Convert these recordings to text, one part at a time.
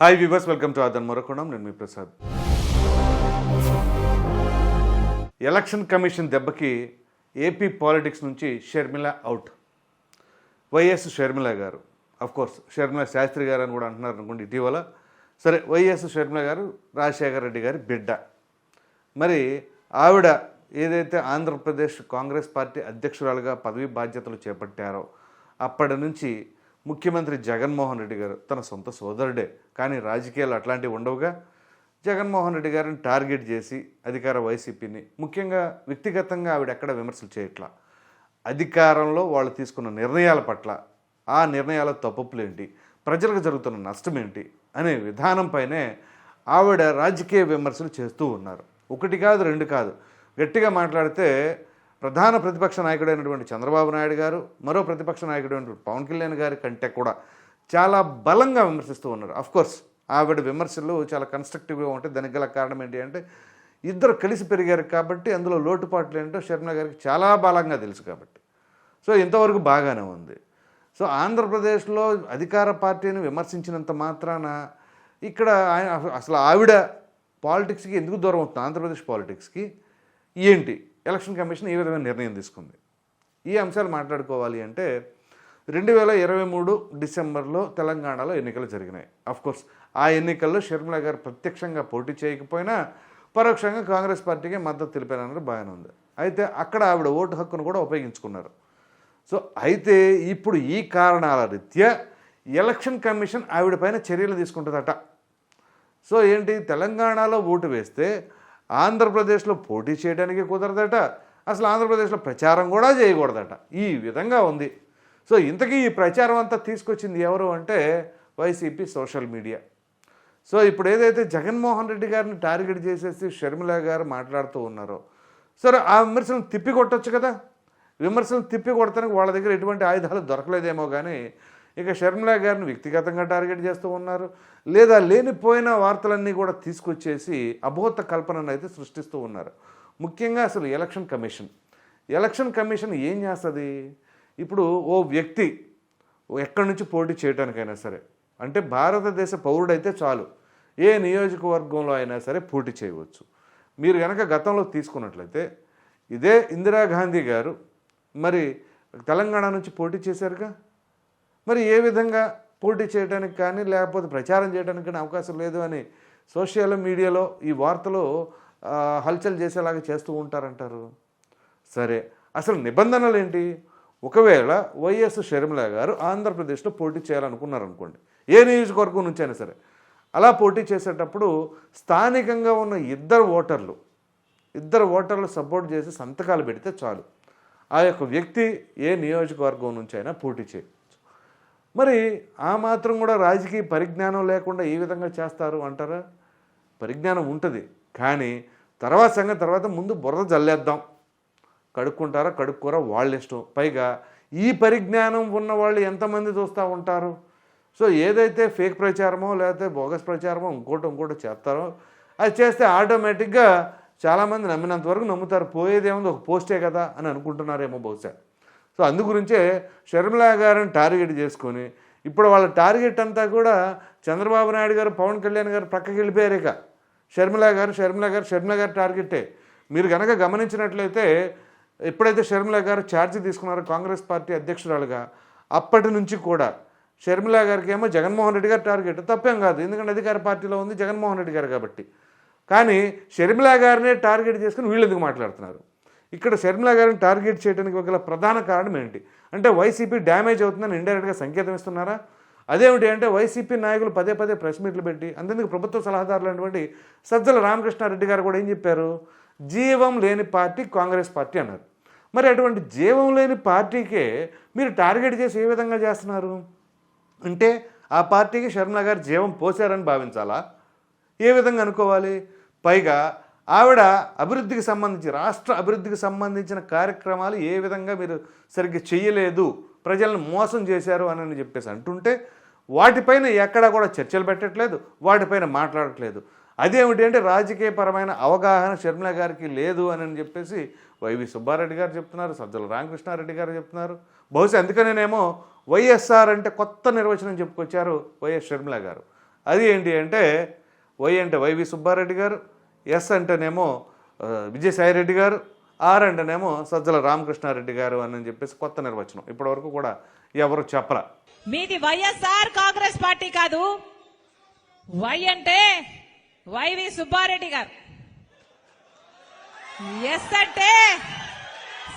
Hi viewers welcome to ఆదన్ మరొకొండం నేను మీ ప్రసాద్ ఎలక్షన్ కమిషన్ దెబ్బకి ఏపీ పాలిటిక్స్ నుంచి షర్మిల అవుట్ వైఎస్ షర్మిల గారు. కోర్స్ షర్మిల శాస్త్రి గారు అని కూడా అంటున్నారు అనుకోండి ఇటీవల. సరే వైఎస్ షర్మిల గారు రాజశేఖర రెడ్డి గారి బిడ్డ. మరి ఆవిడ ఏదైతే ఆంధ్రప్రదేశ్ కాంగ్రెస్ పార్టీ అధ్యక్షురాలుగా పదవి బాధ్యతలు చేపట్టారో అప్పటి నుంచి ముఖ్యమంత్రి జగన్మోహన్ రెడ్డి గారు తన సొంత సోదరుడే. కానీ రాజకీయాలు అట్లాంటివి ఉండవుగా. జగన్మోహన్ రెడ్డి గారిని టార్గెట్ చేసి అధికార వైసీపీని ముఖ్యంగా వ్యక్తిగతంగా ఆవిడ ఎక్కడ విమర్శలు చేయట్లా. అధికారంలో వాళ్ళు తీసుకున్న నిర్ణయాల పట్ల ఆ నిర్ణయాల తప్పులు ఏంటి ప్రజలకు జరుగుతున్న నష్టం ఏంటి అనే విధానంపైనే ఆవిడ రాజకీయ విమర్శలు చేస్తూ ఉన్నారు. ఒకటి కాదు రెండు కాదు. గట్టిగా మాట్లాడితే ప్రధాన ప్రతిపక్ష నాయకుడైనటువంటి చంద్రబాబు నాయుడు గారు మరో ప్రతిపక్ష నాయకుడైనటువంటి పవన్ కళ్యాణ్ గారి కంటే కూడా చాలా బలంగా విమర్శిస్తూ ఉన్నారు. అఫ్కోర్స్ ఆవిడ విమర్శలు చాలా కన్స్ట్రక్టివ్గా ఉంటాయి దానికి గల కారణం ఏంటి అంటే ఇద్దరు కలిసి పెరిగారు కాబట్టి అందులో లోటుపాట్లు ఏంటో శర్మ గారికి చాలా బలంగా తెలుసు కాబట్టి. సో ఇంతవరకు బాగానే ఉంది. సో ఆంధ్రప్రదేశ్లో అధికార పార్టీని విమర్శించినంత మాత్రాన ఇక్కడ ఆయన అసలు ఆవిడ పాలిటిక్స్కి ఎందుకు దూరం అవుతుంది? ఆంధ్రప్రదేశ్ పాలిటిక్స్కి ఏంటి? ఎలక్షన్ కమిషన్ ఈ విధమైన నిర్ణయం తీసుకుంది. ఈ అంశాలు మాట్లాడుకోవాలి అంటే రెండు వేల ఇరవై మూడు డిసెంబర్లో తెలంగాణలో ఎన్నికలు జరిగినాయి. కోర్స్ ఆ ఎన్నికల్లో షర్మిల గారు ప్రత్యక్షంగా పోటీ చేయకపోయినా పరోక్షంగా కాంగ్రెస్ పార్టీకి మద్దతు తెలిపారన్నది బాగానే ఉంది. అయితే అక్కడ ఆవిడ ఓటు హక్కును కూడా ఉపయోగించుకున్నారు. సో అయితే ఇప్పుడు ఈ కారణాల రీత్యా ఎలక్షన్ కమిషన్ ఆవిడ పైన చర్యలు తీసుకుంటుందట. సో ఏంటి? తెలంగాణలో ఓటు వేస్తే ఆంధ్రప్రదేశ్లో పోటీ చేయడానికి కుదరదట. అసలు ఆంధ్రప్రదేశ్లో ప్రచారం కూడా చేయకూడదట. ఈ విధంగా ఉంది. సో ఇంతకీ ఈ ప్రచారం అంతా తీసుకొచ్చింది ఎవరు అంటే వైసీపీ సోషల్ మీడియా. సో ఇప్పుడు ఏదైతే జగన్మోహన్ రెడ్డి గారిని టార్గెట్ చేసేసి షర్మిల గారు మాట్లాడుతూ ఉన్నారో సరే ఆ విమర్శలను తిప్పి కొట్టచ్చు కదా? విమర్శలు తిప్పి కొడతానికి వాళ్ళ దగ్గర ఎటువంటి ఆయుధాలు దొరకలేదేమో కానీ ఇక షర్మిలా గారిని వ్యక్తిగతంగా టార్గెట్ చేస్తూ ఉన్నారు. లేదా లేనిపోయిన వార్తలన్నీ కూడా తీసుకొచ్చేసి అబోధ కల్పనను అయితే సృష్టిస్తూ ఉన్నారు. ముఖ్యంగా అసలు ఎలక్షన్ కమిషన్. ఎలక్షన్ కమిషన్ ఏం చేస్తుంది? ఇప్పుడు ఓ వ్యక్తి ఎక్కడి నుంచి పోటీ చేయడానికైనా సరే అంటే భారతదేశ పౌరుడైతే చాలు ఏ నియోజకవర్గంలో అయినా సరే పోటీ చేయవచ్చు. మీరు కనుక గతంలో తీసుకున్నట్లయితే ఇదే ఇందిరాగాంధీ గారు మరి తెలంగాణ నుంచి పోటీ చేశారుగా? మరి ఏ విధంగా పోటీ చేయడానికి కానీ లేకపోతే ప్రచారం చేయడానికి కానీ అవకాశం లేదు అని సోషల్ మీడియాలో ఈ వార్తలు హల్చల్ చేసేలాగా చేస్తూ ఉంటారంటారు. సరే అసలు నిబంధనలు ఏంటి? ఒకవేళ వైఎస్ షర్మిల గారు ఆంధ్రప్రదేశ్లో పోటీ చేయాలనుకున్నారనుకోండి ఏ నియోజకవర్గం నుంచి అయినా సరే అలా పోటీ చేసేటప్పుడు స్థానికంగా ఉన్న ఇద్దరు ఓటర్లు ఇద్దరు ఓటర్లు సపోర్ట్ చేసి సంతకాలు పెడితే చాలు. ఆ యొక్క వ్యక్తి ఏ నియోజకవర్గం నుంచి అయినా పోటీ చేయి. మరి ఆ మాత్రం కూడా రాజకీయ పరిజ్ఞానం లేకుండా ఏ విధంగా చేస్తారు అంటారా? పరిజ్ఞానం ఉంటుంది కానీ తర్వాత సంగతి తర్వాత ముందు బురద జల్లేద్దాం. కడుక్కుంటారా కడుక్కోరా వాళ్ళ ఇష్టం. పైగా ఈ పరిజ్ఞానం ఉన్న వాళ్ళు ఎంతమంది చూస్తూ ఉంటారు? సో ఏదైతే ఫేక్ ప్రచారమో లేకపోతే బోగస్ ప్రచారమో ఇంకోటి ఇంకోటి చేస్తారో అది చేస్తే ఆటోమేటిక్గా చాలామంది నమ్మినంత వరకు నమ్ముతారు. పోయేదేముంది ఒక పోస్టే కదా అని అనుకుంటున్నారేమో బహుశా. సో అందు గురించే గారిని టార్గెట్ చేసుకొని ఇప్పుడు వాళ్ళ టార్గెట్ అంతా కూడా చంద్రబాబు నాయుడు గారు పవన్ కళ్యాణ్ గారు పక్కకి వెళ్ళిపోయారు ఇక. గారు షర్మిల గారు షర్మిలా గారు టార్గెటే మీరు కనుక గమనించినట్లయితే ఎప్పుడైతే షర్మిలా గారు ఛార్జ్ తీసుకున్నారో కాంగ్రెస్ పార్టీ అధ్యక్షురాలుగా అప్పటి నుంచి కూడా షర్మిలా గారికి ఏమో జగన్మోహన్ రెడ్డి గారు టార్గెట్. తప్పేం కాదు ఎందుకంటే అధికార పార్టీలో ఉంది జగన్మోహన్ రెడ్డి గారు కాబట్టి. కానీ షర్మిలా గారినే టార్గెట్ చేసుకుని వీళ్ళు ఎందుకు మాట్లాడుతున్నారు? ఇక్కడ షర్మిల గారిని టార్గెట్ చేయడానికి ఒక ప్రధాన కారణం ఏంటి? అంటే వైసీపీ డ్యామేజ్ అవుతుందని ఇండైరెక్ట్గా సంకేతం ఇస్తున్నారా? అదేమిటి అంటే వైసీపీ నాయకులు పదే పదే ప్రెస్ మీట్లు పెట్టి అంతేందుకు ప్రభుత్వ సలహాదారులు అయినటువంటి సజ్జల రామకృష్ణారెడ్డి గారు కూడా ఏం చెప్పారు? జీవం లేని పార్టీ కాంగ్రెస్ పార్టీ అన్నారు. మరి అటువంటి జీవం లేని పార్టీకే మీరు టార్గెట్ చేసి ఏ విధంగా చేస్తున్నారు? అంటే ఆ పార్టీకి షర్మిల గారు జీవం పోసారని భావించాలా? ఏ విధంగా అనుకోవాలి? పైగా ఆవిడ అభివృద్ధికి సంబంధించి రాష్ట్ర అభివృద్ధికి సంబంధించిన కార్యక్రమాలు ఏ విధంగా మీరు సరిగ్గా చేయలేదు ప్రజలను మోసం చేశారు అని చెప్పేసి అంటుంటే వాటిపైన ఎక్కడా కూడా చర్చలు పెట్టట్లేదు వాటిపైన మాట్లాడట్లేదు. అదేమిటి అంటే రాజకీయపరమైన అవగాహన షర్మిల గారికి లేదు అని చెప్పేసి వైవి సుబ్బారెడ్డి గారు చెప్తున్నారు సజ్జల రామకృష్ణారెడ్డి గారు చెప్తున్నారు. బహుశా అందుకనేనేమో వైఎస్ఆర్ అంటే కొత్త నిర్వచనం చెప్పుకొచ్చారు వైఎస్ షర్మిల గారు. అది ఏంటి అంటే వై అంటే వైవి సుబ్బారెడ్డి గారు ఎస్ అంటేనేమో విజయసాయిరెడ్డి గారు ఆర్ అంటేనేమో సజ్జల రామకృష్ణారెడ్డి గారు అని చెప్పేసి కొత్త నిర్వచనం. ఇప్పటి వరకు కూడా ఎవరు చెప్పరా? మీది వైఎస్ఆర్ కాంగ్రెస్ పార్టీ కాదు. వై అంటే వైవి సుబ్బారెడ్డి గారు. ఎస్ అంటే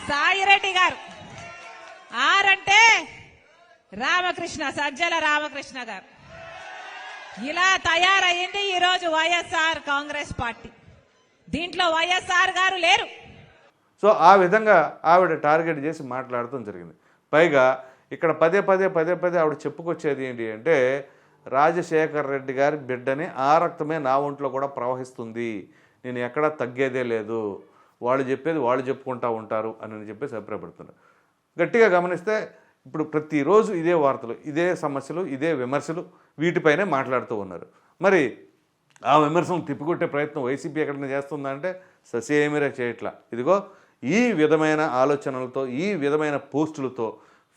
సాయిరెడ్డి గారు. ఆర్ అంటే రామకృష్ణ సజ్జల రామకృష్ణ గారు. ఇలా తయారైంది ఈరోజు వైఎస్ఆర్ కాంగ్రెస్ పార్టీ. దీంట్లో వైఎస్ఆర్ గారు లేరు. సో ఆ విధంగా ఆవిడ టార్గెట్ చేసి మాట్లాడటం జరిగింది. పైగా ఇక్కడ పదే పదే పదే పదే ఆవిడ చెప్పుకొచ్చేది ఏంటి అంటే రాజశేఖర్ రెడ్డి గారి బిడ్డని ఆ రక్తమే నా ఒంట్లో కూడా ప్రవహిస్తుంది. నేను ఎక్కడా తగ్గేదే లేదు. వాళ్ళు చెప్పేది వాళ్ళు చెప్పుకుంటా ఉంటారు అని చెప్పేసి అభిప్రాయపడుతున్నారు గట్టిగా గమనిస్తే ఇప్పుడు ప్రతిరోజు ఇదే వార్తలు ఇదే సమస్యలు ఇదే విమర్శలు వీటిపైనే మాట్లాడుతూ ఉన్నారు. మరి ఆ విమర్శను తిప్పికొట్టే ప్రయత్నం వైసీపీ ఎక్కడైనా చేస్తుందంటే ససి ససేమిరా చేయట్లా ఇదిగో ఈ విధమైన ఆలోచనలతో ఈ విధమైన పోస్టులతో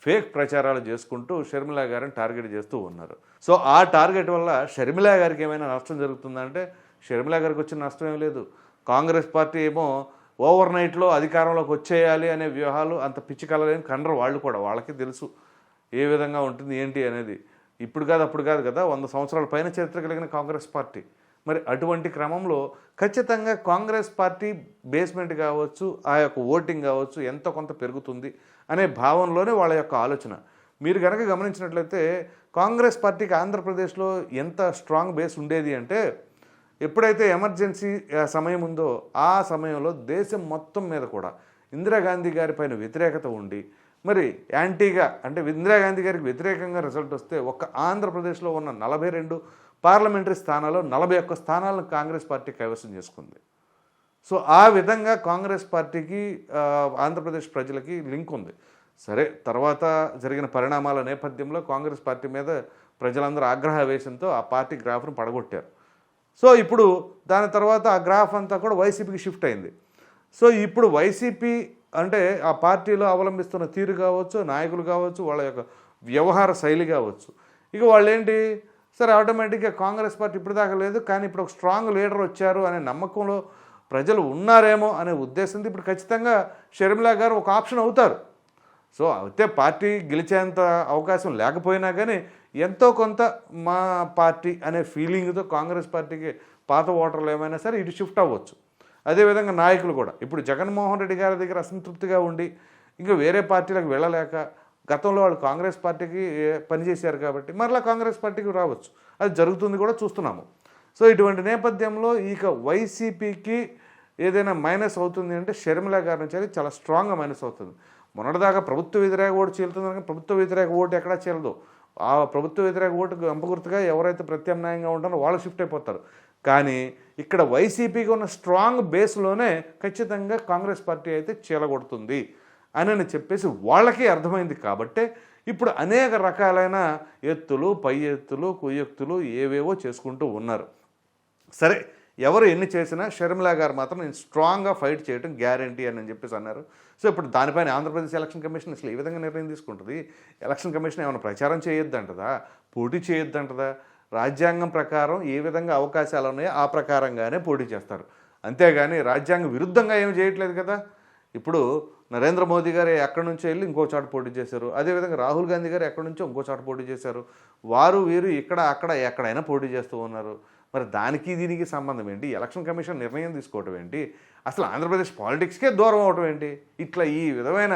ఫేక్ ప్రచారాలు చేసుకుంటూ షర్మిల గారిని టార్గెట్ చేస్తూ ఉన్నారు. సో ఆ టార్గెట్ వల్ల షర్మిల గారికి ఏమైనా నష్టం జరుగుతుందంటే షర్మిల గారికి వచ్చిన నష్టం ఏం లేదు. కాంగ్రెస్ పార్టీ ఏమో ఓవర్ నైట్లో అధికారంలోకి వచ్చేయాలి అనే వ్యూహాలు అంత పిచ్చి కలలేని కండరు వాళ్ళు కూడా వాళ్ళకి తెలుసు ఏ విధంగా ఉంటుంది ఏంటి అనేది. ఇప్పుడు కాదు అప్పుడు కాదు కదా వంద సంవత్సరాల పైన చరిత్ర కలిగిన కాంగ్రెస్ పార్టీ. మరి అటువంటి క్రమంలో ఖచ్చితంగా కాంగ్రెస్ పార్టీ బేస్మెంట్ కావచ్చు ఆ యొక్క ఓటింగ్ కావచ్చు ఎంత కొంత పెరుగుతుంది అనే భావనలోనే వాళ్ళ యొక్క ఆలోచన. మీరు కనుక గమనించినట్లయితే కాంగ్రెస్ పార్టీకి ఆంధ్రప్రదేశ్లో ఎంత స్ట్రాంగ్ బేస్ ఉండేది అంటే ఎప్పుడైతే ఎమర్జెన్సీ సమయం ఉందో ఆ సమయంలో దేశం మొత్తం మీద కూడా ఇందిరాగాంధీ గారి పైన వ్యతిరేకత ఉండి మరి యాంటీగా అంటే ఇందిరాగాంధీ గారికి వ్యతిరేకంగా రిజల్ట్ వస్తే ఒక్క ఆంధ్రప్రదేశ్లో ఉన్న నలభై రెండు పార్లమెంటరీ స్థానాల్లో నలభై ఒక్క స్థానాలను కాంగ్రెస్ పార్టీ కైవసం చేసుకుంది. సో ఆ విధంగా కాంగ్రెస్ పార్టీకి ఆంధ్రప్రదేశ్ ప్రజలకి లింక్ ఉంది. సరే తర్వాత జరిగిన పరిణామాల నేపథ్యంలో కాంగ్రెస్ పార్టీ మీద ప్రజలందరూ ఆగ్రహవేశంతో ఆ పార్టీ గ్రాఫ్ను పడగొట్టారు. సో ఇప్పుడు దాని తర్వాత ఆ గ్రాఫ్ అంతా కూడా వైసీపీకి షిఫ్ట్ అయింది. సో ఇప్పుడు వైసీపీ అంటే ఆ పార్టీలో అవలంబిస్తున్న తీరు కావచ్చు నాయకులు కావచ్చు వాళ్ళ యొక్క వ్యవహార శైలి కావచ్చు. ఇక వాళ్ళు ఏంటి సరే ఆటోమేటిక్గా కాంగ్రెస్ పార్టీ ఇప్పుడు దాకా లేదు కానీ ఇప్పుడు ఒక స్ట్రాంగ్ లీడర్ వచ్చారు అనే నమ్మకంలో ప్రజలు ఉన్నారేమో అనే ఉద్దేశంతో ఇప్పుడు ఖచ్చితంగా షర్మిలా గారు ఒక ఆప్షన్ అవుతారు. సో అయితే పార్టీ గెలిచేంత అవకాశం లేకపోయినా కానీ ఎంతో కొంత మా పార్టీ అనే ఫీలింగ్తో కాంగ్రెస్ పార్టీకి పాత ఓటర్లు ఏమైనా సరే ఇటు షిఫ్ట్ అవ్వచ్చు. అదేవిధంగా నాయకులు కూడా. ఇప్పుడు జగన్మోహన్ రెడ్డి గారి దగ్గర అసంతృప్తిగా ఉండి ఇంకా వేరే పార్టీలకు వెళ్ళలేక గతంలో వాళ్ళు కాంగ్రెస్ పార్టీకి పనిచేశారు కాబట్టి మరలా కాంగ్రెస్ పార్టీకి రావచ్చు. అది జరుగుతుంది కూడా చూస్తున్నాము. సో ఇటువంటి నేపథ్యంలో ఇక వైసీపీకి ఏదైనా మైనస్ అవుతుంది అంటే షర్మిల గారి నుంచి అది చాలా స్ట్రాంగ్గా మైనస్ అవుతుంది. మొన్నటిదాకా ప్రభుత్వ వ్యతిరేక ఓటు చీలుతుంది కనుక ప్రభుత్వ వ్యతిరేక ఓటు ఎక్కడా చీలదు. ఆ ప్రభుత్వ వ్యతిరేక ఓటు గంపగుర్తుగా ఎవరైతే ప్రత్యామ్నాయంగా ఉంటారో వాళ్ళు షిఫ్ట్ అయిపోతారు. కానీ ఇక్కడ వైసీపీకి ఉన్న స్ట్రాంగ్ బేస్లోనే ఖచ్చితంగా కాంగ్రెస్ పార్టీ అయితే చీలగొడుతుంది. అని చెప్పేసి వాళ్ళకే అర్థమైంది కాబట్టే ఇప్పుడు అనేక రకాలైన ఎత్తులు పై ఎత్తులు కుయ్యెత్తులు ఏవేవో చేసుకుంటూ ఉన్నారు. సరే ఎవరు ఎన్ని చేసినా షర్మిలా గారు మాత్రం నేను స్ట్రాంగ్గా ఫైట్ చేయడం గ్యారంటీ అని చెప్పేసి అన్నారు. సో ఇప్పుడు దానిపైన ఆంధ్రప్రదేశ్ ఎలక్షన్ కమిషన్ అసలు ఏ విధంగా నిర్ణయం తీసుకుంటుంది? ఎలక్షన్ కమిషన్ ఏమైనా ప్రచారం చేయొద్దంటదా? పోటీ చేయొద్దంటదా? రాజ్యాంగం ప్రకారం ఏ విధంగా అవకాశాలు ఉన్నాయో ఆ ప్రకారంగానే పోటీ చేస్తారు. అంతేగాని రాజ్యాంగ విరుద్ధంగా ఏమి చేయట్లేదు కదా? ఇప్పుడు నరేంద్ర మోదీ గారు ఎక్కడి నుంచో వెళ్ళి ఇంకో చోట పోటీ చేశారు. అదేవిధంగా రాహుల్ గాంధీ గారు ఎక్కడి నుంచో ఇంకో చోట పోటీ చేశారు. వారు వీరు ఇక్కడ అక్కడ ఎక్కడైనా పోటీ చేస్తూ ఉన్నారు. మరి దానికి దీనికి సంబంధం ఏంటి? ఎలక్షన్ కమిషన్ నిర్ణయం తీసుకోవటం ఏంటి? అసలు ఆంధ్రప్రదేశ్ పాలిటిక్స్కే దూరం అవటం ఏంటి? ఇట్లా ఈ విధమైన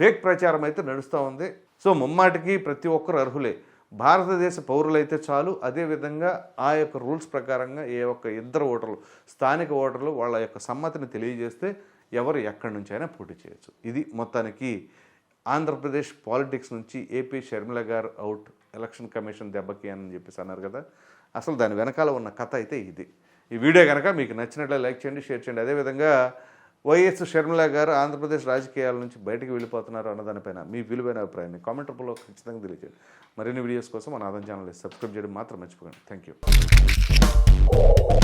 ఫేక్ ప్రచారం అయితే నడుస్తూ ఉంది. సో ముమ్మాటికి ప్రతి ఒక్కరు అర్హులే. భారతదేశ పౌరులైతే చాలు. అదేవిధంగా ఆ యొక్క రూల్స్ ప్రకారంగా ఏ ఒక్క ఇద్దరు ఓటర్లు స్థానిక ఓటర్లు వాళ్ళ యొక్క సమ్మతిని తెలియజేస్తే ఎవరు ఎక్కడి నుంచి అయినా పోటీ చేయొచ్చు. ఇది మొత్తానికి ఆంధ్రప్రదేశ్ పాలిటిక్స్ నుంచి ఏపీ షర్మిల గారు అవుట్ ఎలక్షన్ కమిషన్ దెబ్బకి అని చెప్పేసి అన్నారు కదా. అసలు దాని వెనకాల ఉన్న కథ అయితే ఇది. ఈ వీడియో కనుక మీకు నచ్చినట్లే లైక్ చేయండి షేర్ చేయండి. అదేవిధంగా వైఎస్ షర్మిల గారు ఆంధ్రప్రదేశ్ రాజకీయాల నుంచి బయటకు వెళ్ళిపోతున్నారు అన్నదానిపైన మీ విలువైన అభిప్రాయాన్ని కామెంట్ రూపంలో ఖచ్చితంగా తెలియజేయండి. మరిన్ని వీడియోస్ కోసం మన ఆదాయం ఛానల్ సబ్స్క్రైబ్ చేయడం మాత్రం మర్చిపోకండి. Thank you